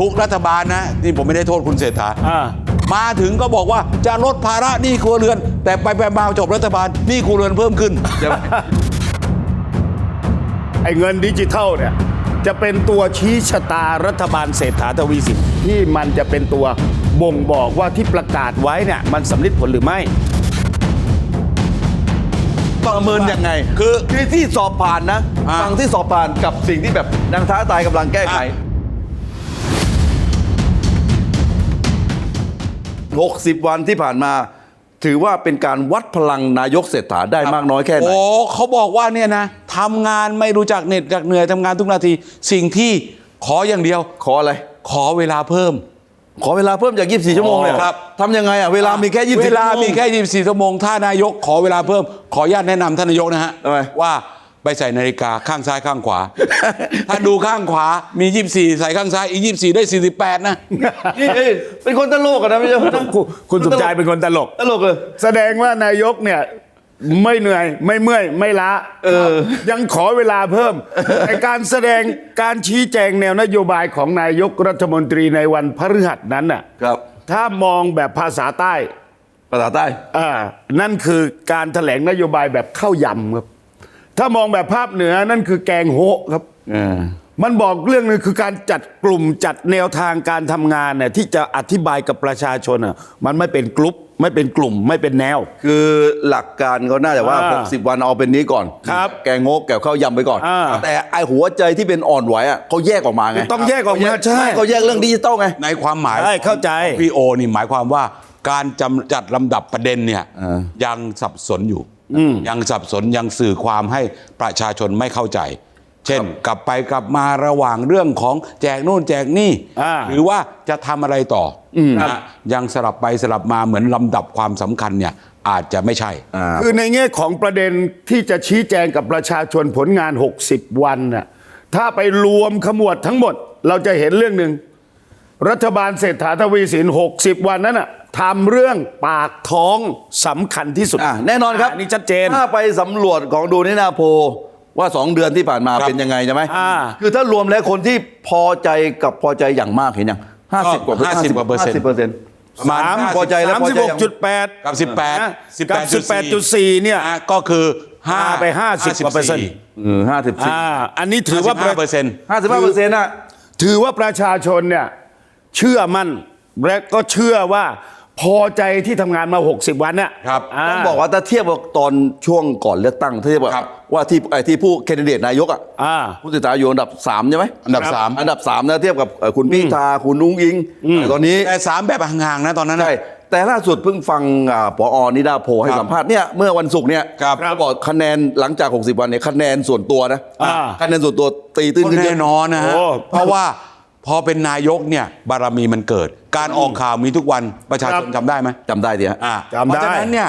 ทุกรัฐบาลนะนี่ผมไม่ได้โทษคุณเศรษฐาอ่า มาถึงก็บอกว่าจะลดภาระหนี้ครัวเรือน แต่ไปไปมาจบรัฐบาลหนี้ครัวเรือนเพิ่มขึ้นใช่ไหม ไอ้เงินดิจิทัลเนี่ยจะเป็นตัวชี้ชะตารัฐบาลเศรษฐาทวีสินที่มันจะเป็นตัวบ่งบอกว่าที่ประกาศไว้เนี่ยมันสำลิดผลหรือไม่ ประเมินยังไง คือคือที่สอบผ่านนะอ่าฟังที่สอบผ่านกับสิ่งที่แบบนางท้าตายกำลังแก้ไข อะ 60 วันที่ผ่านมา ถือว่าเป็นการวัดพลังนายกเศรษฐาได้มากน้อยแค่ไหน โอ้เขาบอกว่าเนี่ยนะทำงานไม่รู้จักเหน็ดจักเหนื่อยทำงานทุกนาที สิ่งที่ขออย่างเดียว ขออะไร ขอเวลาเพิ่ม ขอเวลาเพิ่มจาก 24 ชั่วโมงเลยเหอครับทำยังไงอะเวลามีแค่ 24 เวลาชั่วโงมีแค่ 24 ชั่วโมงถ้านายกขอเวลาเพิ่ม ขออนุญาตแนะนำท่านนายกนะฮะทำไมว่า ไปใส่นาฬิกาข้างซ้ายข้างขวา ถ้าดูข้างขวามี 24 ใส่ข้างซ้ายอีก 24 ได้ 48 นะ นี่เอ้ยเป็นคนตลกอะนะไม่ใช่คุณคุณสมชายเป็นคนตลก ตลกเลย แสดงว่านายกเนี่ย ไม่เหนื่อยไม่เมื่อยไม่ล้าเออ ยังขอเวลาเพิ่มในการแสดงการชี้แจงแนวนโยบายของนายกรัฐมนตรีในวันพฤหัสนั้นน่ะครับถ้ามองแบบภาษาใต้ภาษาใต้ อ่านั่นคือการแถลงนโยบายแบบข้าวยำครับ ถ้ามองแบบภาพเหนือนั่นคือแกงโฮะครับมันบอกเรื่องหนึงคือการจัดกลุ่มจัดแนวทางการทำงานเนี่ยที่จะอธิบายกับประชาชนอะมันไม่เป็นกลุ่มไม่เป็นกลุ่มไม่เป็นแนว คือหลักการเขาน่าจะว่า อ่า60 วันเอาเป็นนี้ก่อน ครับแกงโงกแกวข้าวยำไปก่อน อ่าแต่ไอหัวใจที่เป็นอ่อนไหวอะเขาแยกออกมาไงต้องแยกออกมาใช่ เขาแยกเรื่องดิจิตอลไง ในความหมายใช่เข้าใจพี่โอนี่หมายความว่าการจำจัดลำดับประเด็นเนี่ยเออ ยังสับสนอยู่ ยังสับสนยังสื่อความให้ประชาชนไม่เข้าใจ เช่น กลับไปกลับมาระหว่างเรื่องของแจกนู่นแจกนี่อ่าหรือว่าจะทำอะไรต่ออนะฮะยังสลับไปสลับมาเหมือนลำดับความสำคัญเนี่ยอาจจะไม่ใช่อ่าคือในแง่ของประเด็นที่จะชี้แจงกับประชาชนผลงาน 60 วันน่ะถ้าไปรวมขมวดทั้งหมด เราจะเห็นเรื่องหนึ่งรัฐบาลเศรษฐาทวีสิน 60 วันนั้นน่ะ ทำเรื่องปากท้องสำคัญที่สุดอะแน่นอนครับอันนี่ชัดเจน ถ้าไปสำรวจของดูนี่นาโพลว่า 2 เดือนที่ผ่านมาครับเป็นยังไงใช่ไหมอ่า คือถ้ารวมแล้วคนที่พอใจกับพอใจอย่างมากเห็นยังห้าสิบกว่า50กว่าเปอร์เซ็นต์ ห้าสิบเปอร์เซ็นต์ ประมาณสาม50 พอใจแล้วพอใจยัง36.8กับ18นะกับ18.4เนี่ย อะก็คือห้า5ไป50กว่าเปอร์เซ็นต์เออห้าสิบสี่อ่าอันนี้ถือว่า55เปอร์เซ็นต์ ห้าสิบห้าเปอร์เซ็นต์อะ ถือว่าประชาชนเนี่ยเชื่อมั่นและก็เชื่อว่า พอใจที่ทำงานมา 60 วันเนี่ยครับา ต้องบอกว่าถ้าเทียบกับตอนช่วงก่อนเลือกตั้งถ้าเทียบกับครับ ว่าที่ไอ้ที่ผู้แคนดิเดตนายกอะอ่าผู้สื่อข่าวอยู่อันดับสามใช่ไหมอันดับสามอันดับสามนะเทียบกับเอ่อคุณพิธาคุณนุ้งอิงแต่ตอนนี้แต่สามแบบห่างๆนะตอนนั้นนะ ใช่แต่ล่าสุดเพิ่งฟังอ่าปอนิดาโพให้ครับสัมภาษณ์เนี่ยเมื่อวันศุกร์เนี่ยครับเขาบอกคะแนนหลังจาก 60 วันเนี่ยคะแนนส่วนตัวนะอ่า คะแนนส่วนตัวตีตื้นก็ขึ้นเยแน่อะนอนนะฮะโอ้ เพราะว่า พอเป็นนายกเนี่ยบารมีมันเกิด การออกข่าวมีทุกวันประชาชนครับจำได้ไหมจำได้ดีฮะ อ่าจำได้ เพราะฉะนั้นเนี่ย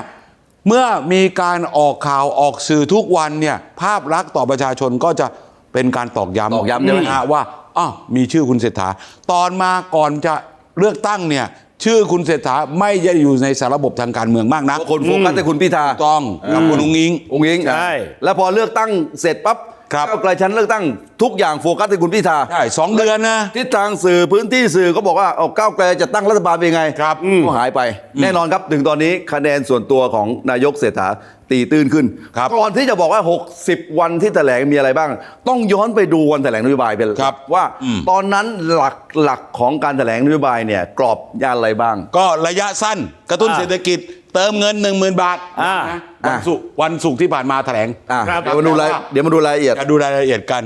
เมื่อมีการออกข่าวออกสื่อทุกวันเนี่ยภาพลักษณ์ต่อประชาชนก็จะเป็นการตอกย้ำตอกย้ำใช่ไหม ฮะว่าอ้าวมีชื่อคุณเศรษฐา ตอนมาก่อนจะเลือกตั้งเนี่ยชื่อคุณเศรษฐาไม่ได้อยู่ในสารระบบทางการเมืองมากนะคนโฟกัสแต่คุณพิธาต้องกับคุณอุ้งอิง องค์อิงใช่ แล้วพอเลือกตั้งเสร็จปั๊บ ครับ ก้าวไกลชั้นเลือกตั้งทุกอย่างโฟกัสที่คุณพิธาใช่สองเดือนนะ ทิศทางสื่อพื้นที่สื่อก็บอกว่าเอาก้าวไกลจะตั้งรัฐบาลเป็นยังไงครับก็หายไป แน่นอนครับถึงตอนนี้คะแนนส่วนตัวของนายกเศรษฐาตีตื้นขึ้นครับก่อนที่จะบอกว่า 60 วันที่แถลงมีอะไรบ้าง ต้องย้อนไปดูวันแถลงนโยบายเป็นครับว่าอืม ตอนนั้นหลักหลักของการแถลงนโยบายเนี่ยกรอบยานอะไรบ้าง ก็ระยะสั้นกระตุ้นอ่าเศรษฐกิจ เติมเงิน 1 0,000 บาทอ่า นะวันศุกร์วันศุกร์ที่ผ่านมาแถลงอะครับ เดี๋ยวมาดูรายเดี๋ยวมาดูรายละเอียด จะดูรายละเอียดกัน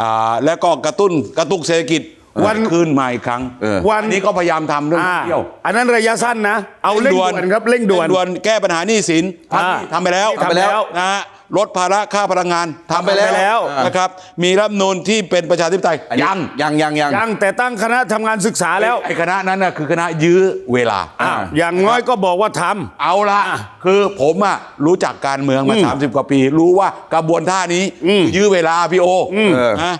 อ่าแล้วก็กระตุ้นกระตุกเศรษฐกิจวันขึ้นมาอีกครั้งเออวันอัน นี้ก็พยายามทำเรื่องอ่าท่องเที่ยว อันนั้นระยะสั้นนะ เอาเร่งด่วนครับเร่งด่วน แก้ปัญหาหนี้สินอ่าทำไปแล้วทำไปแล้ว นะฮะ ลดภาระค่าพลังงานทำไปแล้วแล้วนะครับมีรัฐธรรมนูนที่เป็นประชาธิปไตยอันนี้ยังยังยังยัง ยังแต่ตั้งคณะทำงานศึกษาแล้วไอ้คณะนั้นน่ะคือคณะยื้อเวลา อ่าอย่างน้อยก็บอกว่าทำ เอาละคือผมอะรู้จักการเมืองมา 30 กว่าปี รู้ว่ากระบวนท่านี้ยื้อเวลาพี่โออเออ นะ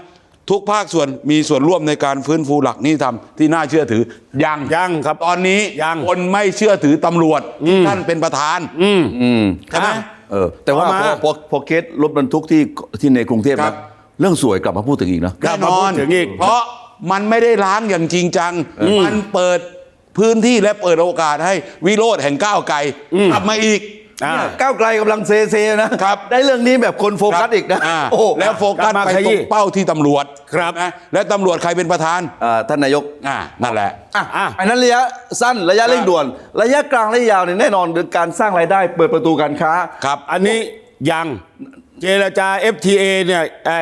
ทุกภาคส่วนมีส่วนร่วมในการฟื้นฟูหลักนิติธรรมที่น่าเชื่อถือยังยังครับตอนนี้ยัง คนไม่เชื่อถือตำรวจที่ท่านเป็นประธานอืมอืมใช่ไหม เออแต่ว่าต่อพมาอพอพอเคสรถบรรทุกที่ที่ในกรุงเทพครันะบ เรื่องสวยกลับมาพูดถึงอีกนะกลัแน่บนมาอพูนดถึงอีก เพราะมันไม่ได้ล้างอย่างจริงจัง มันเปิดพื้นที่และเปิดโอกาสให้วิโรธแห่งก้าวไกลกลับมาอีกอ่า เนี่ยก้าวไกลกำลังเซเซนะครับ ได้เรื่องนี้แบบคนโฟกัสอีกนะาโอ้โหแล้วโฟกัสกลับมาไปขตรยี้ งเป้าที่ตำรวจครับ นะและตำรวจใครเป็นประธานอ่าท่านนายกอ่านั่นแหละ อะอะ อันนั้นระยะสั้นระยะเร่งด่วน ระยะกลางระยะยาวเนี่ยแน่นอนการสร้างรายได้เปิดประตูการค้า ครับ อันนี้ยังเจรจา FTA เนี่ยไอ้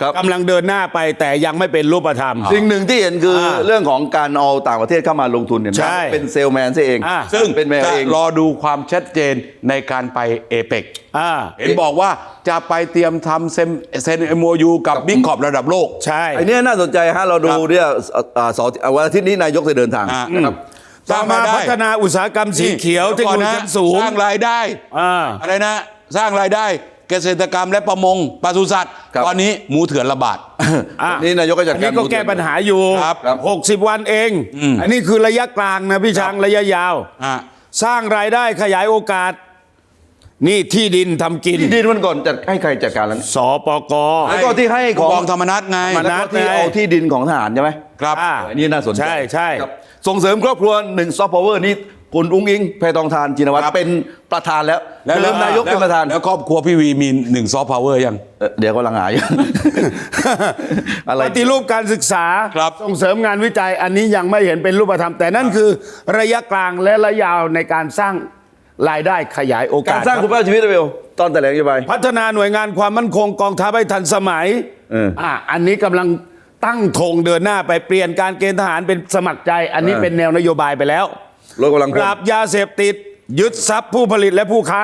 ครับ กำลังเดินหน้าไปแต่ยังไม่เป็นรูปธรรม สิ่งหนึ่งที่เห็นคืออาเรื่องของการเอาต่างประเทศเข้ามาลงทุนเนี่ยใช่เป็นเซลแมนซะเองอ่า ซึ่งเป็นแมวจะเอง รอดูความชัดเจนในการไปเอเปกอ่า เห็นบอกว่าจะไปเตรียมทำเซมเซนเอโมยูกับบิ๊กขอบระดับโลก ใช่ ไอ้เนี่ยน่าสนใจฮะเราดูครับเนี่ยเอ่ออ่าเสาร์อ่าวันอาทิตย์นี้นายกจะเดินทางอ่า นะครับต่อมาพัฒนาอุตสาหกรรมสีเขียวเทคโนโลยีชั้นสูง สร้างรายได้อ่า อะไรนะ สร้างรายได้ เกษตรกรรมและประมงปศุสัตว์ครับ ตอนนี้หมูเถื่อนระบาด อะนี่นายกก็จัดอันการนี้ก็แก้ปัญหาอยู่ครับครับ หกสิบวันเองอันนี้คือระยะกลางนะพี่ช้างระยะยาว อะสร้างรายได้ขยายโอกาส นี่ที่ดินทำกินที่ดินมันก่อนจัดให้ใครจัดการแล้วเนี่ย สปก แล้วก็ที่ให้ของ กองธรรมนัตไง ธรรมนัแล้วสก็ที่เอาที่ดินของทหารใช่ไหมครับ อ่า อันนี้น่าสนใจใช่ใช่ ครับส่งเสริมครอบครัวหนึ่งซอฟต์พาวเวอร์นี่ คุณอุ้งอิงแพทองทานจินวัตรครับเป็นประธานแล้วเริ่มนายกเป็นประธานแล้วครอบครัวพี่วีมีหนึ่งซอฟต์พาวเวอร์ยังเอ่อเดี๋ยวก็ลังหาอยู่อะไรปฏิรูปการศึกษาครับส่งเสริมงานวิจัยอันนี้ยังไม่เห็นเป็นรูปธรรม แต่นั่นคือระยะกลางและระยะยาวในการสร้างรายได้ขยายโอกาการสสร้างคุณภาพชีวิตเร็วตอนแถลงนโยบายพัฒนาหน่วยงานความมั่นคงกองทัพให้ทันสมัยเอออ่อ่าอันนี้กำลังตั้งธงเดินหน้าไปเปลี่ยนการเกณฑ์ทหารเป็นสมัครใจ อันนี้เออเป็นแนวนโยบายไปแล้ว ลดกำลังพปลราบยาเสพติด ยึดทรัพย์ผู้ผลิตและผู้ค้า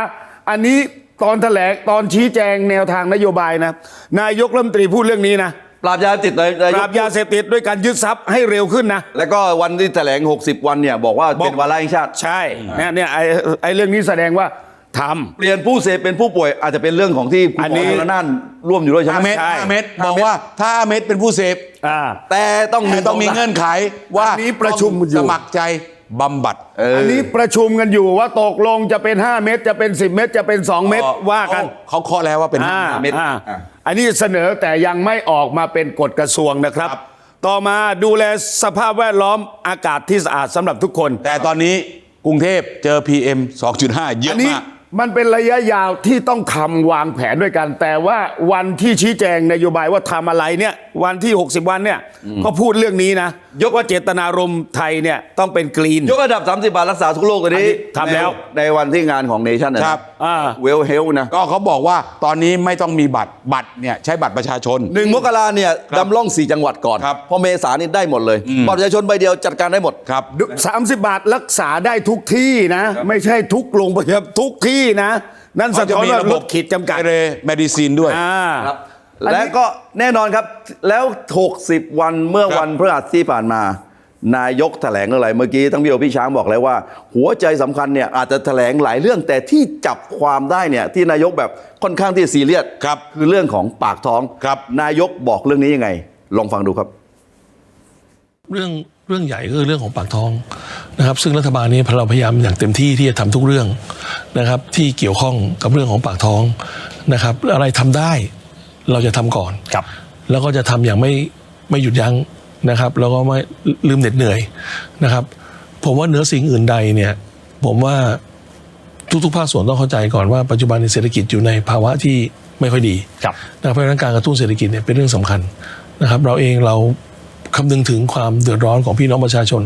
อันนี้ตอนแถลงตอนชี้แจงแนวทางนโยบายนะนายกรัฐมนตรีพูดเรื่องนี้นะปราบยาติดเลยปราบยาเสพติดด้วยการยึดทรัพย์ให้เร็วขึ้นนะ แล้วก็วันที่แถลง 60 วันเนี่ยบอกว่าบอก เป็นวาระแห่งชาติ ใช่เนี่ยเนี่ยไอ้ไอ้เรื่องนี้แสดงว่าทำ เปลี่ยนผู้เสพเป็นผู้ป่วยอาจจะเป็นเรื่องของที่คุณอันหมนี้ อชลนานร่วมอยู่ด้วยใช่ไหมห้าเม็ดใช่ ห้าเม็ดบอกว่าถ้าห้าเม็ดเป็นผู้เสพอ่า แต่ต้องแต่ต้องมีเงื่อนไขว่าอันนี้ประชุมอยู่ สมัครใจ บำบัดเอออันนี้ประชุมกันอยู่ว่าตกลงจะเป็น 5 เม็ดจะเป็น 10 เม็ดจะเป็น 2 เม็ดว่ากันเขาเคาะแล้วว่าเป็นอ่าห้าเม็ดอ่าอ่าอันนี้เสนอแต่ยังไม่ออกมาเป็นกฎกระทรวงนะครับครับ ต่อมาดูแลสภาพแวดล้อมอากาศที่สะอาดสำหรับทุกคน แต่ตอนนี้กรุงเทพเจอ PM 2.5 เยอัอะนนี้มาก มันเป็นระยะยาวที่ต้องทำวางแผนด้วยกัน แต่ว่าวันที่ชี้แจงนโยบายว่าทำอะไรเนี่ย วันที่ 60 วันเนี่ยก็พูดเรื่องนี้นะยกว่าเจตนารมณ์ไทยเนี่ยต้องเป็นกรีน ยกระดับ 30 บาทรักษาทุกโรคอันอันนี้นี้ทำแล้ว ในในวันที่งานของเนชั่นนะครับ อ่าเวลเฮลนะก็เขาบอกว่าตอนนี้ไม่ต้องมีบัตรบัตรเนี่ยใช้บัตรประชาชน หนึ่งมกราเนี่ยครับดำร่องสี่จังหวัดก่อนครับ พอเมษานี่ได้หมดเลยบัตรประชาชนใบเดียวจัดการได้หมด ครับ30บาทรักษาได้ทุกที่นะ ไม่ใช่ทุกโรงพยาบาลทุกที่นะ นั่นสะท้อนว่าลดขีดจำกัดเรเมดิซีนด้วย อ่า ครับอันนี้ และก็แน่นอนครับแล้ว 60 วันเมื่อครับวันพฤหัสที่ผ่านมา นายกแถลงอะไรเมื่อกี้ทั้งพี่โอพี่ช้างบอกแล้วว่า หัวใจสำคัญเนี่ยอาจจะแถลงหลายเรื่องแต่ที่จับความได้เนี่ยที่นายกแบบค่อนข้างที่ซีเรียสครับคือเรื่องของปากท้องครับ นายกบอกเรื่องนี้ยังไง ลองฟังดูครับ เรื่องเรื่องใหญ่ก็คือเรื่องของปากท้องนะครับ ซึ่งรัฐบาลนี้เราพยายามอย่างเต็มที่ที่จะทำทุกเรื่องนะครับ ที่เกี่ยวข้องกับเรื่องของปากท้องนะครับ อะไรทำได้ เราจะทำก่อนครับ แล้วก็จะทำอย่างไม่ไม่หยุดยั้งนะครับ แล้วก็ไม่ลืมเหน็ดเหนื่อยนะครับ ผมว่าเหนือสิ่งอื่นใดเนี่ยผมว่าทุกๆภาคส่วนต้องเข้าใจก่อนว่าปัจจุบันในเศรษฐกิจอยู่ในภาวะที่ไม่ค่อยดีครับนะครับเพราะฉะนั้นการกระตุ้นเศรษฐกิจเนี่ยเป็นเรื่องสำคัญนะครับ เราเองเราคำนึงถึงความเดือดร้อนของพี่น้องประชาชน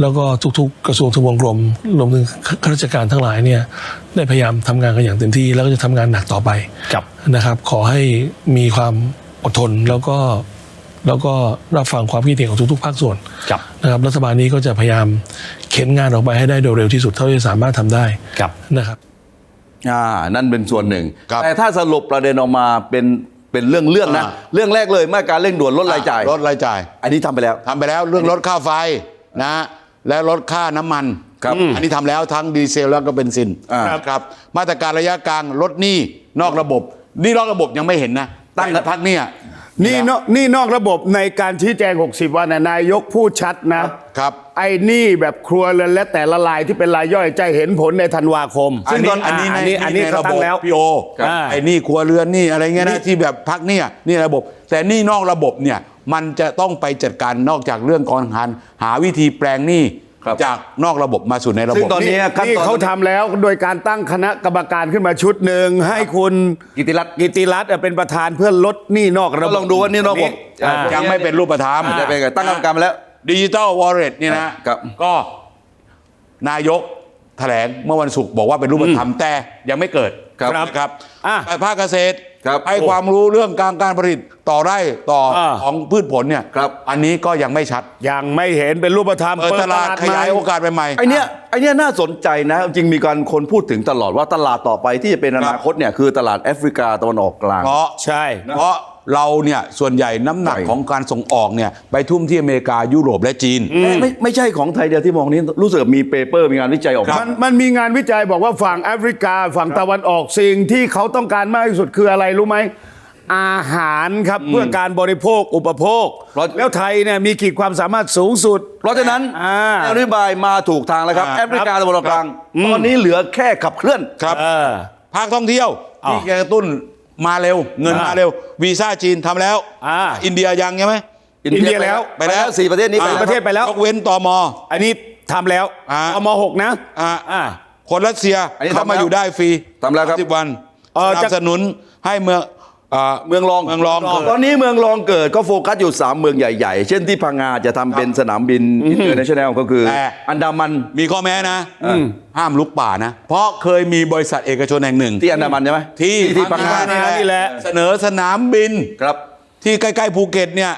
แล้วก็ทุกๆ กระทรวงทบวงกรมรวมถึงข้าราชการทั้งหลายเนี่ยได้พยายามทำงานกันอย่างเต็มที่ แล้วก็จะทำงานหนักต่อไปครับ นะครับ ขอให้มีความอดทนแล้วก็แล้วก็รับฟังความคิดเห็นของทุกๆ ภาคส่วนครับนะครับรัฐบาลนี้ก็จะพยายามเข็นงานออกไปให้ได้โดยเร็วที่สุดเท่าที่จะสามารถทำได้ครับนะครับอ่านั่นเป็นส่วนหนึ่งครับแต่ถ้าสรุปประเด็นออกมาเป็นเป็นเรื่องเรื่องนะอ่าเรื่องแรกเลยมาตรการเร่งด่วนลดรายจ่ายลดรายจ่าย อันนี้ทำไปแล้วทำไปแล้วเรื่องลดค่าไฟนะและลดค่าน้ำมันครับอันนี้ทำแล้วทั้งดีเซลแล้วก็เบนซินอ่าครับมาตรการระยะกลางลดหนี้นอกระบบห นี่นอกระบบยังไม่เห็นนะ ตั้งแต่พักเนี่ย นี่นอกนี่นอกระบบในการชี้แจง 60 วันนะนายกพูดชัดนะครับ ไอ้หนี่แบบครัวเรือนและแต่ละรายที่เป็นรายย่อยจะเห็นผลในธันวาคมอันนี้อันนี้อัในนนี้อันนี้ในเขาระบตั้บงแล้ว พีโอครับไอ้หนี่ครัวเรือนหนี่อะไรเงี้ยนะที่แบบพักเนี่ยนี่ระบบ แต่หนี่นอกระบบเนี่ยมันจะต้องไปจัดการนอกจากเรื่องการหาหาวิธีแปลงหนี้ ครับจากนอกระบบมาสู่ในระซึ่บงบตอนนี้ขั้นนี่ตอนเขาทำแล้วโดยการตั้งคณะกรรมการขึ้นมาชุดหนึ่งให้คุณกิติรัตน์ กิติรัตน์เป็นประธานเพื่อลดหนี้นอกระบบ ก็ลองดูว่าหนี้นอกระบบ อ่า ยังไม่เป็นรูปธรรมจะเป็นไงตั้งกรรมการมาแล้ว ดิจิตอลวอลเล็ตนี่นะครับ ก็นายกแถลงเมื่อวันศุกร์บอกว่าเป็นรูปธรรมแต่ยังไม่เกิดครับ นะครับอะ ภาคเกษตร ครับให้ความรู้เรื่องการการผลิตต่อไร่ต่ออา ของพืชผลเนี่ยครับ อันนี้ก็ยังไม่ชัดยังไม่เห็นเป็นรูปธรรมเปิดตลาดขยายใหม่โอกาสใหม่ๆ ไอเนี้ยไอเนี้ยน่าสนใจนะ จริงมีการคนพูดถึงตลอดว่าตลาดต่อไปที่จะเป็นอนาคตเนี่ยคือตลาดแอฟริกาตะวันออกกลาง เพราะใช่ เพราะ เราเนี่ยส่วนใหญ่น้ำหนักใช่ของการส่งออกเนี่ยไปทุ่มที่อเมริกายุโรปและจีนเอ๊ะไม่ไม่ใช่ของไทยเดียวที่มองนี้รู้สึกมีเปเปอร์มีงานวิจัยออกมามันมันมีงานวิจัยบอกว่าฝั่งแอฟริกา ฝั่งตะวันออกสิ่งที่เขาต้องการมากที่สุดคืออะไรรู้ไหมอาหารครับเพื่อการบริโภคอุปโภคเพราะแล้วไทยเนี่ยมีขีดความสามารถสูงสุด เพราะฉะนั้นอ่านโยบายมาถูกทางแล้วครับอ่าแอฟริกาตะวันออกกลางตอนนี้เหลือแค่ขับเคลื่อนครับเออภาคท่องเที่ยวอ้าวที่จะกระตุ้น มาเร็ว เงินอ่ามมาเร็ว วีซ่าจีนทำแล้วอ่าอินเดียยังใช่ไหมอินเดียแล้วไปแล้วสี่ประเทศนี้อ่าไปประเทศไปแล้วยกเว้นตมอันนี้ทำแล้วอ่าเอามหกนะอ่าอ่าคนรัสเซียอันนี้เข้าทำมาแล้วอยู่ได้ฟรีทำแล้วครับสิบวันเอ่อสนัจะบสนุนให้เมือง อ่าเมืองรองเมืองรองเกิดตอนนี้เมืองรองเกิดก็โฟกัสอยู่ 3 เมืองใหญ่ ๆ เช่นที่พังงาจะทำเป็นสนามบินอินเตอร์เนชั่นแนลก็คือ แต่ อันดามันมีข้อแม้นะห้ามลุกป่านะ เพราะเคยมีบริษัทเอกชนแห่งหนึ่งที่อันดามันใช่ไหมที่ที่พังงา นี่นี่แหละ เสนอสนามบิน ครับ ที่ใกล้ๆภูเก็ตเนี่ย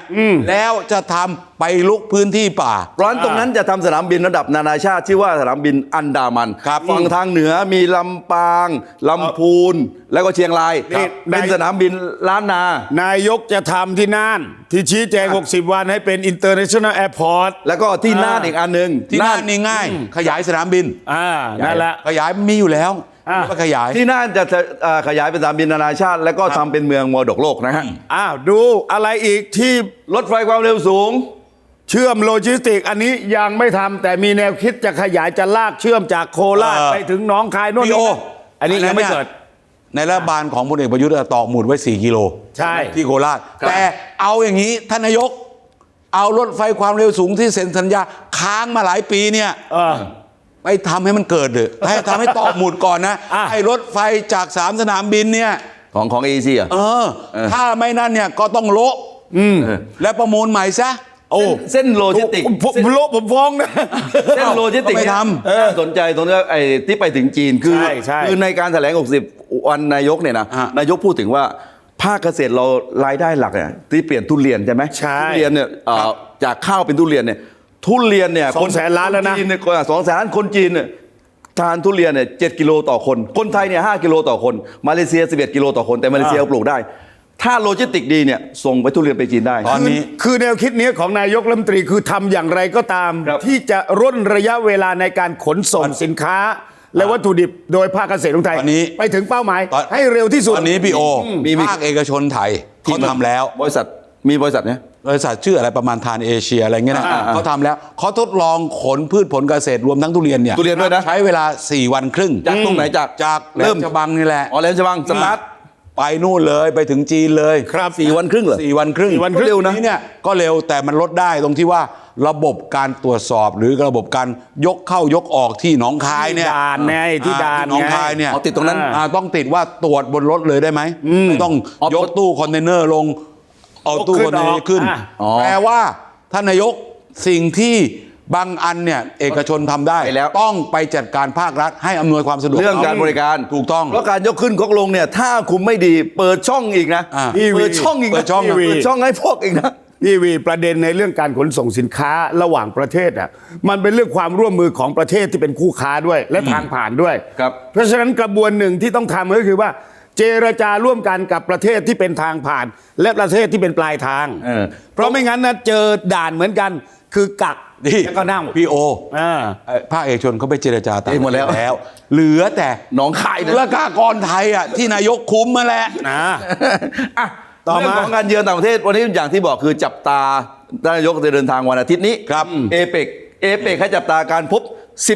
แล้วจะทำไปลุกพื้นที่ป่า ร้านตรงนั้นจะทำสนามบินระดับนานาชาติชื่อว่าสนามบินอันดามันครับฝั่งทางเหนือมีลำปางลำพูน แล้วก็เชียงรายนี่เป็นในสนามบินล้านนา นายกจะทำที่น่าน ที่ชี้แจง60 วันให้เป็น international airport แล้วก็ที่อ่าน่านอีกอันหนึ่งที่น่านนี่ง่าย ขยายสนามบิน อ่านั่นแหละ ขยายมีอยู่แล้ว อ่าไม่ขยาย ที่น่านจะเอ่อขยายเป็นสนามบินนานาชาติ แล้วก็ทำเป็นเมืองมรดกโลกนะฮะ อ้าวดูอะไรอีกที่รถไฟความเร็วสูง เชื่อมโลจิสติก อันนี้ยังไม่ทำแต่มีแนวคิดจะขยายจะลากเชื่อมจากโคราชเออ ไปถึงหน้องคายโน่นพี่โอนี่อันนี้ยังไม่เกิด ในรัฐบาลของพลเอกประยุทธ์ตอกหมุดไว้ 4 กิโลใช่ ที่โคราชครับแต่เอาอย่างนี้ท่านนายก เอารถไฟความเร็วสูงที่เซ็นสัญญาค้างมาหลายปีเนี่ย เออ ไปทำให้มันเกิดเถอะให้ทำให้ตอกหมุดก่อนนะอะให้รถไฟจากสามสนามบินเนี่ยของของเอเชียเออ ถ้าไม่นั่นเนี่ยก็ต้องโละและประมูลใหม่ซะ โอ้เส้นโลจิสติก ผมผมผมโลผมฟ้องนะ เส้นโลจิสติกก็ไม่เนี่ยทำน่าสนใจตรงที่ว่าไอ้ที่ไปถึงจีนคือใช่ใช่ คือในการแถลง 60 วันนายกเนี่ยนะฮะ นายกพูดถึงว่าภาคเกษตรเรารายได้หลักเนี่ยที่เปลี่ยนทุเรียนใช่ไหมใช่ทุเรียนเนี่ยเอ่อจากข้าวเป็นทุเรียนเนี่ย ทุเรียนเนี่ยสองแสนล้านแล้วนะ คจีเยสองแสนล้านคนจีนเนี่ยทานทุเรียนเนี่ยเจ็ดกิโลต่อคน คนไทยเนี่ยห้ากิโลต่อคน มาเลเซีย11กิโลต่อคน แต่มาเลเซียปลูกได้ ถ้าโลจิสติกดีเนี่ยส่งไปทุเรียนไปจีนได้ ตอนนี้ คือแนวคิดนี้ของนายกรัฐมนตรีคือทำอย่างไรก็ตาม ครับ ที่จะร่นระยะเวลาในการขนส่งสินค้า และวัตถุดิบโดยภาคเกษตรของไทย ตอนนี้ ไปถึงเป้าหมาย ตอนให้เร็วที่สุด ตอนนี้พี่โอมีมี ภาคเอกชนไทยเขาทำแล้ว บริษัทมีบริษัทเนี่ย บริษัทชื่ออะไรประมาณทานเอเชียอะไรเงี้ยนะอ่าอ่า เขาทำแล้วเขาทดลองขนพืชผลเกษตรรวมทั้งทุเรียนเนี่ยทุเรียนด้วยนะ ใช้เวลา 4 วันครึ่ง จากตรงไหนจากจากแหลเริ่มมฉบังนี่แหละอ๋อแหลมฉบังสตาร์ทไปนู่นเลยไปถึงจีนเลย ครับสี่วันครึ่งเหรอ สี่วันครึ่งสี่วันครึ่งเร็วนะเนี่ยก็เร็วแต่มันลดได้ตรงที่ว่าระบบการตรวจสอบหรือระบบการยกเข้ายกออกที่หนองคายเนี่ยที่ด่านไงที่ด่านหนองไง คายเนี่ยอ๋อติดตรงนั้น อ่าต้องติดว่าตรวจบนรถเลยได้ไหมไม่ต้องอ๋อยกตู้คอนเทนเนอร์ลง เอาตู้ยกขึ้คอนนเทนเนอออกร์ขึ้นอะ อ๋อแปลว่าท่านนายกสิ่งที่บางอันเนี่ยเอกชนทำได้ไปแล้ว ต้องไปจัดการภาครัฐให้อำนวยความสะดวกเรื่องการบริการถูกต้อง เพราะการยกขึ้นยกลงเนี่ย ถ้าคุมไม่ดีเปิดช่องอีกนะอ่าเปิดช่องอีกนะเปิดช่อง เปิดช่องให้พวกอีกนะ พี่วีประเด็นในเรื่องการขนส่งสินค้าระหว่างประเทศอะมันเป็นเรื่องความร่วมมือของประเทศที่เป็นคู่ค้าด้วย และทางผ่านด้วย ครับ เพราะฉะนั้นกระบวนหนึ่งที่ต้องทำก็คือว่า เจรจาร่วมกันกับประเทศที่เป็นทางผ่าน และประเทศที่เป็นปลายทาง เออ เพราะไม่งั้นนะเจอด่านเหมือนกัน คือกักนี่แล้วก็นั่งพี่โออ่า เอ่อภาคเอกชนเขาไปเจรจาต่างเองหมดแล้วประเทศเหลือแต่หนองคายนะธุรกากรไทยอะที่นายกคุ้มมาแหละ นะ อะต่อมาเรื่องของการเยือนต่างประเทศวันนี้อย่างที่บอกคือจับตาท่านนายกจะเดินทางวันอาทิตย์นี้ครับ เอเปกเอเปกให้จับตาการพบ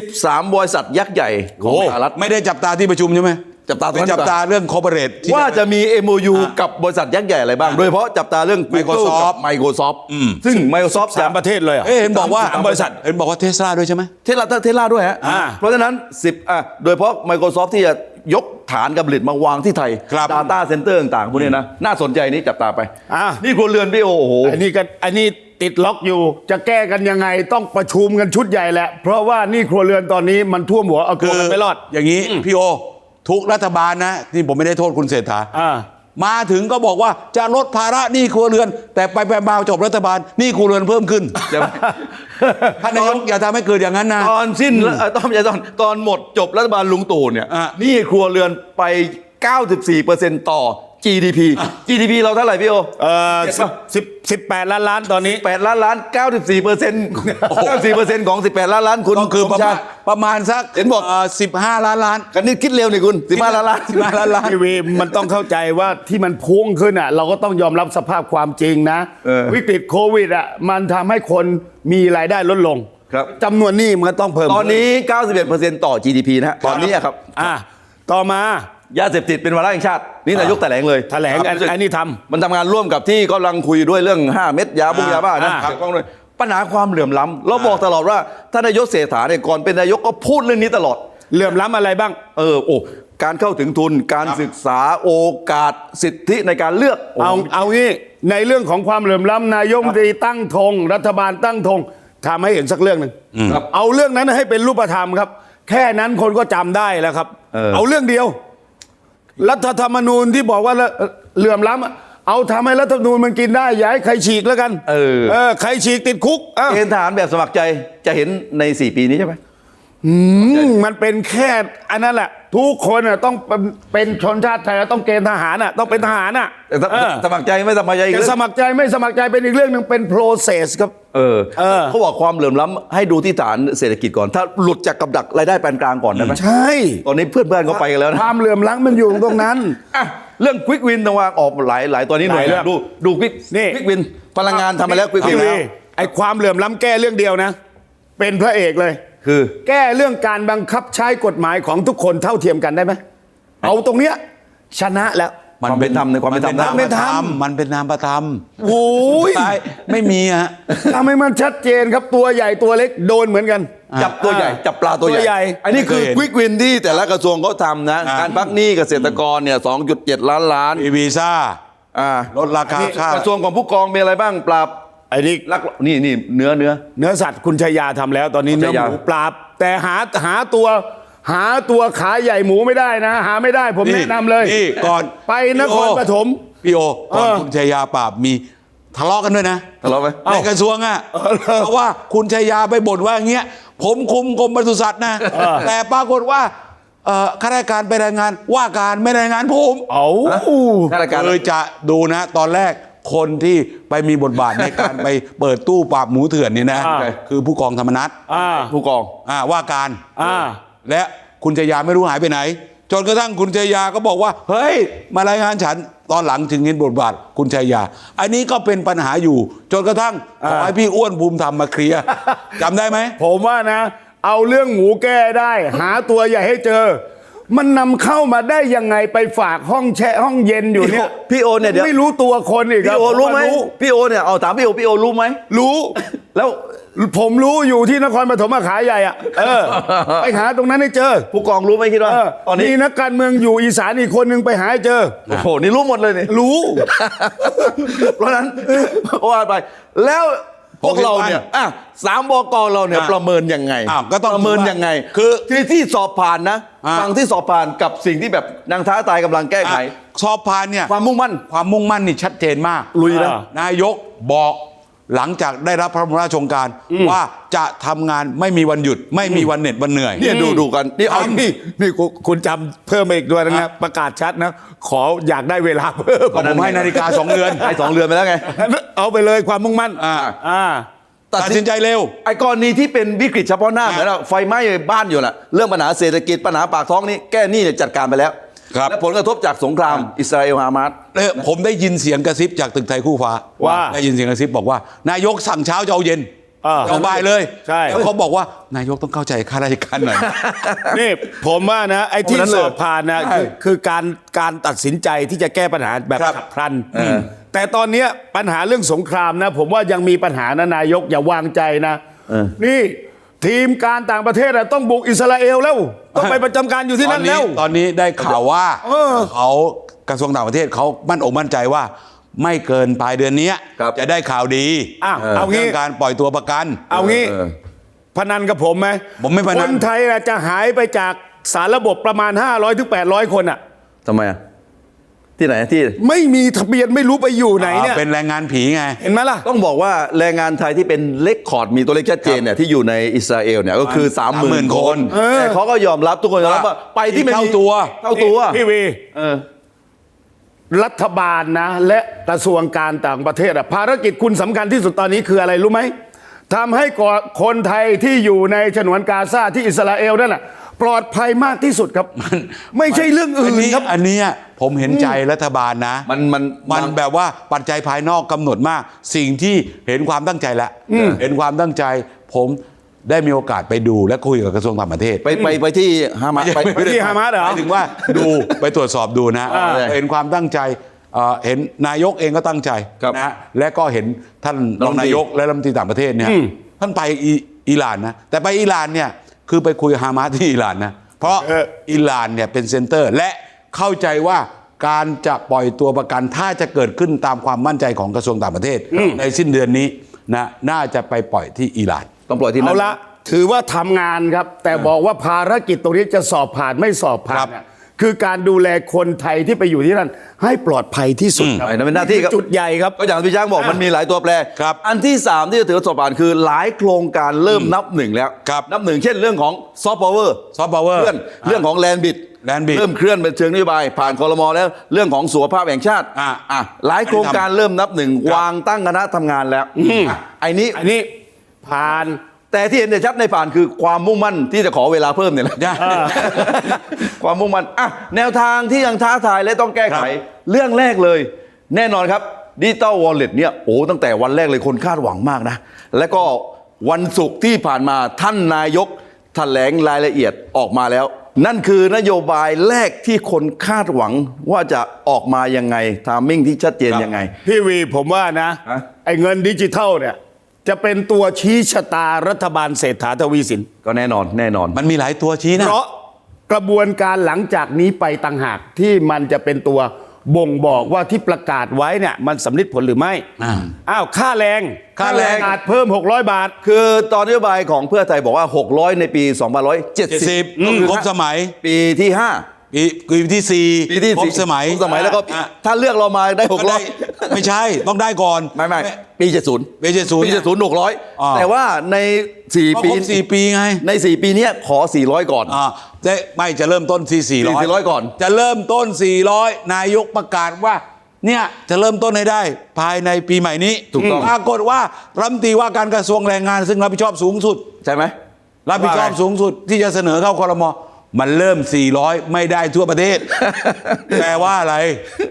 13 บริษัทยักษ์ใหญ่ของสหรัฐ ไม่ได้จับตาที่ประชุมใช่ไหม จับตาตรงนั้นจับดีกว่าตาเรื่องคอร์ปอเรทว่าจะมี MOU กับบริษัทยักษ์ใหญ่อะไรบ้าง โดยเฉพาะจับตาเรื่อง Google Microsoft กับ Microsoft ซึ่ง Microsoft สามประเทศเลยเหรอเอ๊ะเห็นบอกว่าสามบริษัทเห็นบอกว่าเทสลาด้วยใช่ไหมเทสลาเทสลาด้วยฮะอ่าเพราะฉะนั้น10อะโดยเฉพาะ Microsoft ที่จะยกฐานการผลิตมาวางที่ไทยครับ Data Center ต่างๆพวกนี้นะ น่าสนใจนี้จับตาไปอะนี่ครัวเรือนพี่โอโอ้โหอันนี้ก็อันนี้ติดล็อกอยู่จะแก้กันยังไงต้องประชุมกันชุดใหญ่แหละ เพราะว่านี่ครัวเรือนตอนนี้มันท่วมหัวเอาตัวกันไม่รอด อย่างนี้พี่โอ ทุกรัฐบาลนะที่ผมไม่ได้โทษคุณเศรษฐาอ่า มาถึงก็บอกว่าจะลดภาระหนี้ครัวเรือน แต่ไปไปมาจบรัฐบาลหนี้ครัวเรือนเพิ่มขึ้นใช่ไหม ท่านนายกอย่าทำให้เกิดอย่างนั้นนะ ตอนสิ้นเอ่อตอนไม่ใช่ตอนตอนหมดจบรัฐบาลลุงตู่เนี่ยอะ หนี่ครัวเรือนไป 94%ต่อ GDP GDP เราเท่าไหร่พี่โอเออเจ็ดสิปะบสิบสิบแปดล้านล้านตอนนี้ 8 ล้านล้าน 94เปอร์เซ็นต์94เปอร์เซ็นต์ของ 18 ล้านล้านคุณก็คือประณมาชาณติประมาณสักเห็นบอกสิบห้าล้านล้านกันนี่คิดเร็วนี่คุณ15ล้านล้านสิบห้าล้านล้านทีวีมันต้องเข้าใจว่าที่มันพุ่งขึ้นอะ เราก็ต้องยอมรับสภาพความจริงนะเออวิกฤตโควิดอะมันทำให้คนมีรายได้ลดลงครับจำนวนหนี้มันก็ต้องเพิ่ม ตอนนี้ 91%ต่อ GDP นะฮะตอนนี้อะครับ อะต่อมา ยาเสพติดเป็นวาระแห่งชาติ นี่นายกแถลงเลยแถลงอันอันนี้ทำ มันทำงานร่วมกับที่กำลังคุยด้วยเรื่อง 5 เม็ดยาบุงอ่ายาบ้านะอ่า เกี่ยวข้องด้วยปัญหาความเหลื่อมล้ำเราบอกตลอดว่าท่านนายกเศรษฐาเนี่ยก่อนเป็นนายกก็พูดเรื่องนี้ตลอด เหลื่อมล้ำอะไรบ้าง เออโอ้การเข้าถึงทุนการศึกษาโอกาสสิทธิในการเลือกเอาเอางี้ในเรื่องของความเหลื่อมล้ำนายกรัฐมนตรีตั้งธงรัฐบาลตั้งธงทำให้เห็นสักเรื่องหนึ่งครับเอาเรื่องนั้นให้เป็นรูปธรรมครับ แค่นั้นคนก็จำได้แล้วครับ เออ เอาเรื่องเดียว รัฐธรรมนูญที่บอกว่าเหลื่อมล้ำอะเอาทำให้รัฐธรรมนูญมันกินได้อย่าให้ใครฉีกแล้วกันเออเออใครฉีกติดคุกอ้าวเกณฑ์ทหารแบบสมัครใจจะเห็นใน 4 ปีนี้ใช่ไหม อืมมันเป็นแค่อันนั้นแหละ ทุกคนน่ะต้องเป็นเป็นชนชาติไทยต้องเกณฑ์ทหารน่ะต้องเป็นทหารน่ะแต่ถ้าเออสมัครใจไม่สมัครใจอีกจะเรื่สองมัครใจไม่สมัครใจเป็นอีกเรื่องหนึ่งเป็น process ครับ เออเออ เขาบอกความเหลื่อมล้ำให้ดูที่ฐานเศรษฐกิจก่อน ถ้าหลุดจากกับดักรายได้ปานกลางก่อนได้ไหมใช่ ตอนนี้เพื่อนเพื่อนๆเขาไปกันแล้วนะความเหลื่อมล้ำมันอยู่ตรงนั้น อะเรื่องควิกวินตรงวางออกหลายหลายตอนนี้หน่วยหลายเรื่อง ดูดูควิกนี่ ควิกวินพลังงานทำไปแล้วควิกวิทีนวีไอ้ความเหลื่อมล้ำแก้เรื่องเดียวนะ เป็นพระเอกเลย คือแก้เรื่องการบังคับใช้กฎหมายของทุกคนเท่าเทียมกันได้ไหมเอาตรงเนี้ยชนะแล้วความเป็นธรรมในความเป็นธรรมนามเป็นธรรมมันเป็นนามธรรมโอ้ยใช่ไม่มีฮะทำให้มันชัดเจนครับตัวใหญ่ตัวเล็กโดนเหมือนกัน จับตัวใหญ่ จับปลาตัวตัวใหใหญ่ญ่ อันนี้คือเคยเห็นควิกวินที่แต่ละกระทรวงเขาทำนะอ่าการพักหนี้เกษตรกรเนี่ย2.7 ล้านล้านมีวีซ่าอ่าลดราคาค่ากระทรวงของผู้กองมีอะไรบ้างปราบ ไอ้นี่ลักนี่นี่เนื้อเนื้อ เนื้อสัตว์คุณชายาทำแล้ว ตอนนี้คุณเนื้อชายา หมูปราบแต่หาหาตัว หาตัวขาใหญ่หมูไม่ได้นะ หาไม่ได้ผมแนะนำเลย นี่ก่อนไปนครปฐม พี่โอก่อนเออ คุณชัยยาปราบมีทะเลาะกันด้วยนะทะเลาะไหม ในกระทรวงอะเพราะว่าคุณชัยยาไปบ่นว่าอย่างเงี้ยผมคุมกรมปศุสัตว์นะแต่ปรากฏว่าเอ่อข้าราชการไปรายงานว่าการไม่รายงานผม เอา ข้าราชการ เลยจะดูนะ ตอนแรก คนที่ไปมีบทบาทในการไปเปิดตู้ปราบหมูเถื่อนนี่นะ อ่า คือผู้กองธรรมนัฐอ่าผู้กอง อ่าว่าการ อ่า และคุณชายาไม่รู้หายไปไหน จนกระทั่งคุณชายาก็บอกว่า เฮ้ย มารายงานฉันตอนหลังถึงเห็นบทบาทคุณชายา อันนี้ก็เป็นปัญหาอยู่ จนกระทั่งขอให้พี่อ้วนภูมิธรรมมาเคลียร์ จำได้ไหม ผมว่านะ เอาเรื่องหมูแก้ได้ หาตัวใหญ่ให้เจอ มันนำเข้ามาได้ยังไงไปฝากห้องแช่ห้องเย็นอยู่เนี่ยพี่โอเนี่ยเดี๋ยวไม่รู้ตัวคนอีกพี่โอคบรู้ไหมผว่าพี่โอเนี่ยเอาถามพี่โอพี่โอรู้ไหมรู้ แล้ว ผมรู้อยู่ที่นครปฐมมาขายใหญ่อะเออ ไปหาตรงนั้นให้เจอผู้กองรู้ไหมคิดว่า เออตอนนี้มีนักการเมืองอยู่อีสานอีกคนหนึ่งไปหาให้เจอ โอ้โหนี่รู้หมดเลยนี่ รู้ เพราะฉะนั้น ว่าไปแล้ว พวกเราเนี่ยอะสามบกเราเนี่ยอะประเมินยังไงอ้าวก็ต้องประเมินยังไง คือที่ที่สอบผ่านนะอะ ฟังที่สอบผ่านกับสิ่งที่แบบนางท้าตายกำลังแก้ไข อะสอบผ่านเนี่ยความมุ่งมั่น ความมุ่งมั่นนี่ชัดเจนมากลุยนะอ่านายกบอก หลังจากได้รับพระบรมราชโองการว่าจะทำงานไม่มีวันหยุด ไม่มีวันเหน็ดวันเหนื่อย เนี่ยดูดูกันนี่เอาเอานี่นี่คุณคุณจำเพิ่มมาอีกด้วยนะประกาศชัดนะ ขออยากได้เวลาเพิ่มก็ผมให้นาฬิกาสองเรือน ให้สองเรือนไปแล้วไง เอาไปเลยความมุ่งมั่นอ่า อ่า ตัดตัดสิสินนใจเร็ว ไอ้กรณีที่เป็นวิกฤตเฉพาะหน้าเหมือนเราไฟไหม้บ้านอยู่น่ะ เรื่องปัญหาเศรษฐกิจปัญหาปากท้องนี้แก้หนี้เนี่ยจัดการไปแล้ว ครับ และผลกระทบจากสงครามอิสราเอลฮามาสเอ้ยผมได้ยินเสียงกระซิบจากตึกไทยคู่ฟ้าว่า ได้ยินเสียงกระซิบบอกว่า นายกสั่งเช้าจะเอาเย็นอ่านโยบายเลยใช่แล้วเขาบอกว่านายกต้องเข้าใจข้าราชการหน่อยนี่ผมว่านะไอ้ที่โอ้นั้นเลยสอบผ่านนะใช่คือคือการการตัดสินใจที่จะแก้ปัญหาแบบครับฉับพลันแต่ตอนเนี้ยปัญหาเรื่องสงครามนะ ผมว่ายังมีปัญหานะนายกอย่าวางใจนะนี่ ทีมการต่างประเทศอะต้องบุกอิสราเอลแล้ว ต้องไปประจำการอยู่ที่ตอนั่นนนี้แล้ว ตอนนี้ได้ข่าวว่าเออ เขากระทรวงต่างประเทศเขามั่นอกมั่นใจว่า ไม่เกินปลายเดือนนี้ครับ จะได้ข่าวดีอ้าวเอางี้รื่องการปล่อยตัวประกัน เอางี้ เออ พนันกับผมไหมผมไม่พนัน คนไทยอะจะหายไปจากสารระบบประมาณ 500 ถึง 800 คนอะทำไมอะ ที่ไหนที่ ไม่มีทะเบียนไม่รู้ไปอยู่ไหนเนี่ย อ่าเป็นแรงงานผีไง เห็นไหมล่ะ ต้องบอกว่าแรงงานไทยที่เป็นเลคคอร์ดมีตัวเลขชัดเจนเนี่ยที่อยู่ในอิสราเอลเนี่ยก็คือ 3 0 0 0 0 30,000 คนเออ แต่เขาก็ยอมรับทุกคนยอมรับว่าไปที่ไม่มีเท่าตัว เท่าตัวพี่วีเออ รัฐบาลนะ และกระทรวงการต่างประเทศอะภารกิจคุณสำคัญที่สุดตอนนี้คืออะไรรู้ไหมทำให้ก่อคนไทยที่อยู่ในฉนวนกาซาที่อิสราเอลนั่นแหละ ปลอดภัยมากที่สุดครับ ไม่ใช่เรื่องอื่นนี้ครับ อันเนี้ยผมเห็นใจรัฐบาลนะ มันมันมันแบบว่าปัจจัยภายนอกกำหนดมาก สิ่งที่เห็นความตั้งใจแล้วเห็นความตั้งใจ ผมได้มีโอกาสไปดูและคุยกับกระทรวงต่างประเทศ ไปไปไปที่ฮามาสไปไปที่ฮามาสเหรอหมายถึงว่าดูไปตรวจสอบดูนะอ่าเห็นความตั้งใจเอ่อเห็นนายกเองก็ตั้งใจครับนะและก็เห็นท่านรองนายกและรัฐมนตรีต่างประเทศเนี่ยท่านไปอิอิหร่านนะแต่ไปอิหร่านเนี่ย คือไปคุยกับฮามาสที่อิหร่านนะ เพราะเอออิหร่านเนี่ยเป็นเซ็นเตอร์ และเข้าใจว่าการจะปล่อยตัวประกันถ้าจะเกิดขึ้นตามความมั่นใจของกระทรวงต่างประเทศ ในสิ้นเดือนนี้นะน่าจะไปปล่อยที่อิหร่าน ต้องปล่อยที่นั่เอานละถือว่าทำงานครับ แต่บอกว่าภารกิจตรงนี้จะสอบผ่านไม่สอบผ่าครันบเนี่ย คือการดูแลคนไทยที่ไปอยู่ที่นั่น ให้ปลอดภัยที่สุดครับไอ้นั่นเป็นหน้าที่ครับ จุดใหญ่ครับ ก็อย่างที่พี่ช้างบอกอะมันมีหลายตัวแปร ครับอันที่ 3 ที่จะถือว่าสอบผ่านคือหลายโครงการเริ่มนับหนึ่งแล้ว ครับ นับหนึ่งเช่นเรื่องของซอฟต์พาวเวอร์ Soft Power เรื่องเรื่องของแลนบิด Land Bid เริ่มเคลื่อนเป็นเชิงนโยบาย ผ่านคอรมอแล้วเรื่องของสุขภาพแห่งชาติอะอะหลายโครงการเริ่มนับหนึ่งวางตั้งคณะทำงานแล้วอะไอ้นี้ อันนี้ผ่าน แต่ที่เห็นเด่นชัดในผ่านคือความมุ่งมั่นที่จะขอเวลาเพิ่มเนี่ยแหละนะความมุ่งมั่นอะแนวทางที่ยังท้าทายและต้องแก้ไขครับเรื่องแรกเลย แน่นอนครับดิจิตอลวอลเล็ตเนี่ยโอ้ตั้งแต่วันแรกเลยคนคาดหวังมากนะ แล้วก็วันศุกร์ที่ผ่านมาท่านนายกแถลงรายละเอียดออกมาแล้ว นั่นคือนโยบายแรกที่คนคาดหวังว่าจะออกมายังไงทามมิ่งที่ชัดเจนยังไง พี่วีผมว่านะฮะไอ้เงินดิจิทัลเนี่ย จะเป็นตัวชี้ชะตารัฐบาลเศรษฐาทวีสิน ก็แน่นอนแน่นอน มันมีหลายตัวชี้นะเพราะกระบวนการหลังจากนี้ไปต่างหากที่มันจะเป็นตัวบ่งบอกว่าที่ประกาศไว้เนี่ยมันสำลิดผลหรือไม่ อ่า อ้าว ค่าแรงค่าแรง อาจเพิ่ม 600 บาท คือตอนนโยบายของเพื่อไทยบอกว่า 600 ในปีเจ็ดสิบ2570ครบสมัยปีที่ 5 ปีปีที่สี่ปีที่ครบสมัยครบสมัยแล้วก็อะ ถ้าเลือกเรามาได้ ก็ได้600 ไม่ใช่ต้องได้ก่อน ไม่ไม่ปี70ปี70ปี70อ่า600แต่ว่าในก็4ปีครบสี่ปีไง ใน4ปีเนี้ยขอ400ก่อนอ่าแต่ไม่จะเริ่มต้นที่สี่ร้อย400ก่อน จะเริ่มต้น400นายกประกาศว่าเนี่ยจะเริ่มต้นให้ได้ภายในปีใหม่นี้ถูกต้องปรากฏว่ารัฐมนตรีว่าการกระทรวงแรงงานซึ่งรับผิดชอบสูงสุด ใช่ไหมรับผิดชอบว่าไงสูงสุดที่จะเสนอเข้าคอรมอ มันเริ่ม 400 ไม่ได้ทั่วประเทศ แปลว่าอะไร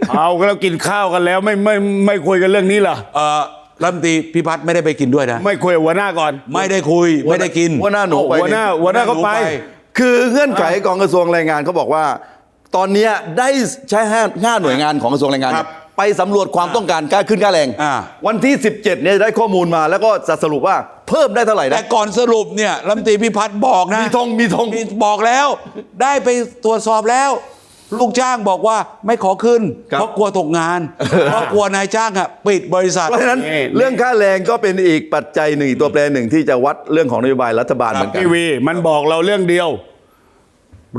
เอาก็แล้วกินข้าวกันแล้วไม่ไม่ไม่คุยกันเรื่องนี้เหรอเอ่อรัฐมนตรีพิพัฒน์ไม่ได้ไปกินด้วยนะ ไม่คุยกับหัวหน้าก่อน ไม่ได้คุย ไม่ได้กิน หัวหน้าหนูไปหัวหน้าหัวหน้าก็ไป คือเงื่อนไขของกระทรวงแรงงานเขาบอกว่า ตอนเนี้ยได้ใช้ห้าห้าหน่วยงานของกระทรวงแรงงานครับ ไปสำรวจความต้องการการขึ้นค่าแรง อ่า วันที่ 17เนี่ยได้ข้อมูลมาแล้วก็จะสรุปว่าเพิ่มได้เท่าไหร่แต่นะ ก่อนสรุปเนี่ยรัฐมนตรีพิพัฒน์บอกนะมีธงมีธง บอกแล้ว ได้ไปตรวจสอบแล้ว ลูกจ้างบอกว่าไม่ขอขึ้น ครับ เพราะกลัวตกงาน เพราะกลัวนายจ้างอะปิดบริษัท เพราะฉะนั้นนี่ เรื่องค่าแรงก็เป็นอีกปัจจัยหนึ่งอีกตัวแปรหนึ่งที่จะวัดเรื่องของนโยบายรัฐบาลเหมือนกันพี่วีมันบอกเราเรื่องเดียว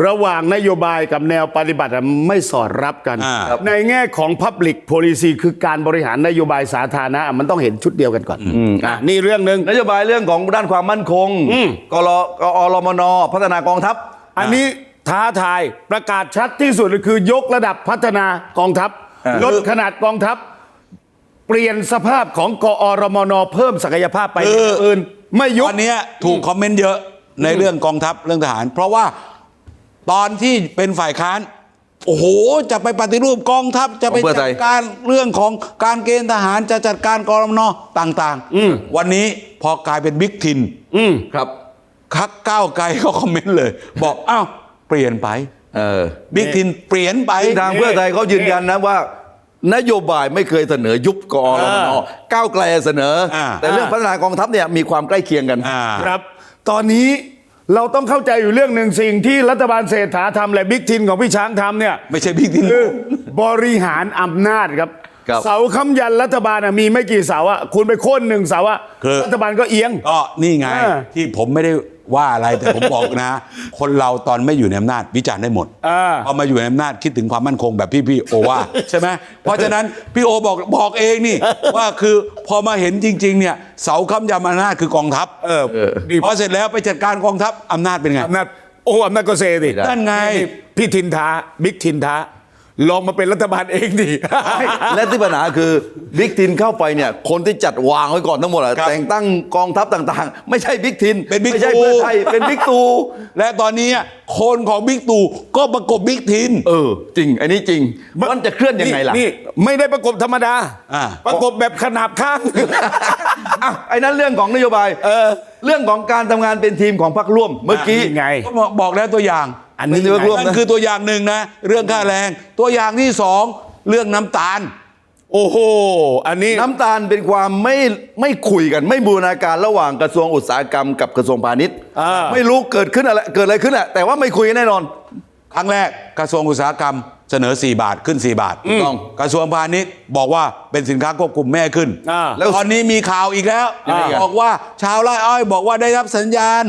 ระหว่างนโยบายกับแนวปฏิบัติอะไม่สอดรับกัน อ่าครับในแง่ของ Public Policy คือการบริหารนโยบายสาธารณะมันต้องเห็นชุดเดียวกันก่อนอะนี่เรื่องหนึ่ง นโยบายเรื่องของด้านความมั่นคงอืม กรกอรมน พัฒนากองทัพ อันนี้ท้าทายประกาศชัดที่สุดคือยกระดับพัฒนากองทัพ อ่า ลดขนาดกองทัพ เปลี่ยนสภาพของกอรมนเพิ่มศักยภาพไปเออ อื่นไม่ยุบตอนเนี้ยถูกคอมเมนต์เยอะในเรื่องกองทัพเรื่องทหาร เพราะว่า ตอนที่เป็นฝ่ายค้านโอ้โห จะไปปฏิรูปกองทัพจะไปของเพื่อไทจัยดการเรื่องของการเกณฑ์ทหารจะจัดการกรมนต่างๆวันนี้พอกลายเป็นบิ๊กทิน อืมครับ คักก้าวไกลก็คอมเมนต์เลย บอกอ้าวเปลี่ยนไปเออบิ๊กทินเปลี่ยนไปทางเพื่อไทยเขายืนยันนะว่า นโยบายไม่เคยเสนอยุบกอรมนก้าวไกลเสนออาแต่เรื่องพัฒนากองทัพเนี่ยมีความใกล้เคียงกัน อ่า ครับ ตอนนี้ เราต้องเข้าใจอยู่เรื่องหนึ่งสิ่งที่รัฐบาลเศรษฐาทำและบิ๊กทินของพี่ช้างทำเนี่ย ไม่ใช่บิ๊กทินคือบริหารอำนาจครับ ครับเสาค้ำยันรัฐบาลอะมีไม่กี่เสาอะคุณไปโค่นหนึ่งเสาอะคือ รัฐบาลก็เอียง ก็นี่ไงอ่า ที่ผมไม่ได้ว่าอะไรแต่ผมบอกนะ คนเราตอนไม่อยู่ในอำนาจวิจารณ์ได้หมดอ่า พอมาอยู่ในอำนาจคิดถึงความมั่นคงแบบพี่พี่โอว่า ใช่ไหมเพราะฉะนั้นพี่โอบอกบอกเองนี่ ว่าคือพอมาเห็นจริง ๆ เนี่ยเสาค้ำยำอำนาจคือกองทัพเออนี่พอเสร็จแล้วไปจัดการกองทัพอำนาจเป็นไงอำนาจโอ้อำนาจก็เซดินั่นไง พี่ทินท้าบิ๊กทินท้า ลองมาเป็นรัฐบาลเองดิ และที่ปัญหาคือบิ๊กทินเข้าไปเนี่ย คนที่จัดวางไว้ก่อนทั้งหมดอะครับแต่งตั้งกองทัพต่างๆ ไม่ใช่บิ๊กทินเป็นบิ๊กไม่ใช่ตู่ เพื่อไทยเป็นบิ๊กตู และตอนนี้คนของบิ๊กตู่ก็ประกบบิ๊กทิน เออ จริง อันนี้จริง มันจะเคลื่อนยังไงล่ะ นี่ไม่ได้ประกบธรรมดา อ่า ประกบแบบขนาบข้าง อะไอ้นั้นเรื่องของนโยบายเออ เรื่องของการทำงานเป็นทีมของพรรคร่วมเมื่อกี้ นี่ไง ก็บอกแล้วตัวอย่าง อันนี้เป็นเรื่องร่วมนั่นคือตัวอย่างหนึ่งนะ เรื่องค่าแรง ตัวอย่างที่สองเรื่องน้ำตาล โอ้โห อันนี้ น้ำตาลเป็นความไม่ไม่คุยกัน ไม่บูรณาการระหว่างกระทรวงอุตสาหกรรมกับกระทรวงพาณิชย์อ่า ไม่รู้เกิดขึ้นอะไรเกิดอะไรขึ้นอะแต่ว่าไม่คุยกันแน่นอน ครั้งแรกกระทรวงอุตสาหกรรมเสนอ 4 บาทขึ้น 4 บาทถูกต้องกระทรวงพาณิชย์บอกว่าเป็นสินค้าควบคุมแม่ให้ขึ้น อ่าแล้วตอนนี้มีข่าวอีกแล้ว ยังไงกันบอกว่าชาวไร่อ้อยบอกว่าได้รับสัญญาณ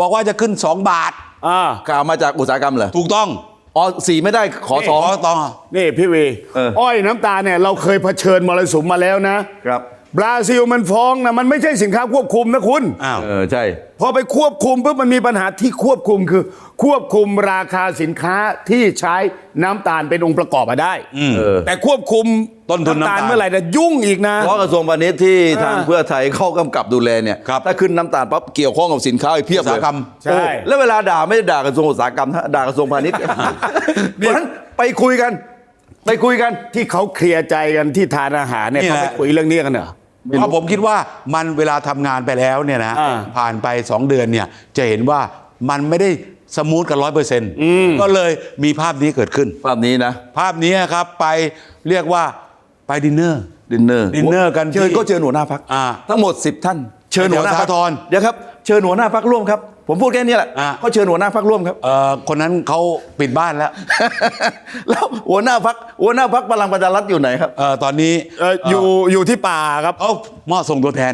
บอกว่าจะขึ้น 2 บาท อ่าข่าวมาจากอุตสาหกรรมเหรอถูกต้อง อ๋อสี่ไม่ได้ขอสอง ขอต่อนี่พี่วี เอออ้อยน้ำตาลเนี่ยเราเคยเผชิญมรสุมมาแล้วนะ ครับ บราซิลมันฟ้องนะมันไม่ใช่สินค้าควบคุมนะคุณ อ้าว เออใช่ พอไปควบคุมปุ๊บมันมีปัญหาที่ควบคุมคือ ควบคุมราคาสินค้าที่ใช้น้ำตาลเป็นองค์ประกอบมาได้เออ แต่ควบคุมต้นทุนน้ำตาล เมื่อไหร่นะยุ่งอีกนะ เพราะกระทรวงพาณิชย์ที่ทางอ่าเพื่อไทยเข้ากำกับดูแลเนี่ย ครับถ้าขึ้นน้ำตาลปั๊บเกี่ยวข้องกับสินค้าอีกเพียบอุตเลสาหยกรรม ใช่ โอ้แล้วเวลาด่าไม่ได้ด่ากระทรวงอุตสาหกรรมนะด่ากระทรวงพาณิชย์ เพราะฉะนั้นไปคุยกัน ไปคุยกัน ที่เขาเคลียร์ใจกันที่ทานอาหารเนี่ยนี่เขาแหไปละคุยเรื่องนี้กันเหรอ เพราะผมคิดว่ามันเวลาทำงานไปแล้วเนี่ยนะอ่าผ่านไป 2 เดือนเนี่ยจะเห็นว่ามันไม่ได้สมูทกันร้อยเปอร์เซ็นต์ก็เลยมีภาพนี้เกิดขึ้น ภาพนี้นะ ภาพนี้ครับไปเรียกว่าไปดินเนอร์ดินเนอร์ดินเนอร์กันเชิญที่ก็เชิญหัวหน้าพักอ่าทั้งหมด 10 ท่าน เชิญหัวหน้าพักแถวสาธรเดี๋ยวครับ เชิญหัวหน้าพักร่วมครับ ผมพูดแค่นี้แหละอ่าก็เชิญหัวหน้าพักร่วมครับ เอ่อคนนั้นเขาปิดบ้านแล้วแล้วหัวหน้าพักหัวหน้าพักพลังประชารัฐอยู่ไหนครับ เอ่อตอนนี้เอ่ออยู่อยู่ที่ป่าครับ เขามอบส่งตัวแทน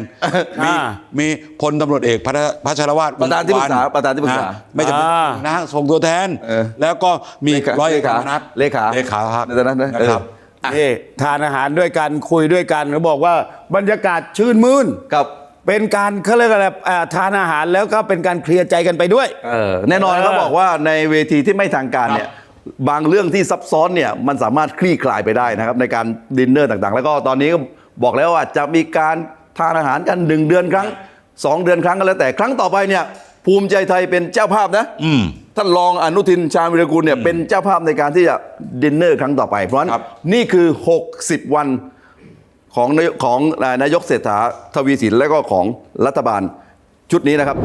มีอ่ามีพลตำรวจเอกพัชรพัชรวาทประธานที่ปรึกษาประธานที่ปรึกษาะไม่จำเป็นอ่านะส่งตัวแทน เออแล้วก็มีเลขาร้อยเอกเลขาธรรมนัฐเลขาเลขาครับในตอนนั้นนะนะครับ เออ นี่ทานอาหารด้วยกันคุยด้วยกันเขาบอกว่าบรรยากาศชื่นมื่น กับ เป็นการเขาเรียกอะไรอ่าทานอาหารแล้วก็เป็นการเคลียร์ใจกันไปด้วย เออแน่นอนเออเขาบอกว่าในเวทีที่ไม่ทางการเนี่ยบางเรื่องที่ซับซ้อนเนี่ยมันสามารถคลี่คลายไปได้นะครับ ในการดินเนอร์ต่างๆ แล้วก็ตอนนี้ก็บอกแล้วว่าจะมีการทานอาหารกันหนึ่งเดือนครั้งสองเดือนครั้งก็แล้วแต่ครั้งต่อไปเนี่ยภูมิใจไทยเป็นเจ้าภาพนะอืม ท่านรองอนุทินชาญวิรกูลเนี่ยเป็นเจ้าภาพในการที่จะดินเนอร์ครั้งต่อไป เพราะฉะนั้นครับ นี่คือ 60 วัน ของนายของนายกเศรษฐาทวีสินและก็ของรัฐบาลชุดนี้นะครับ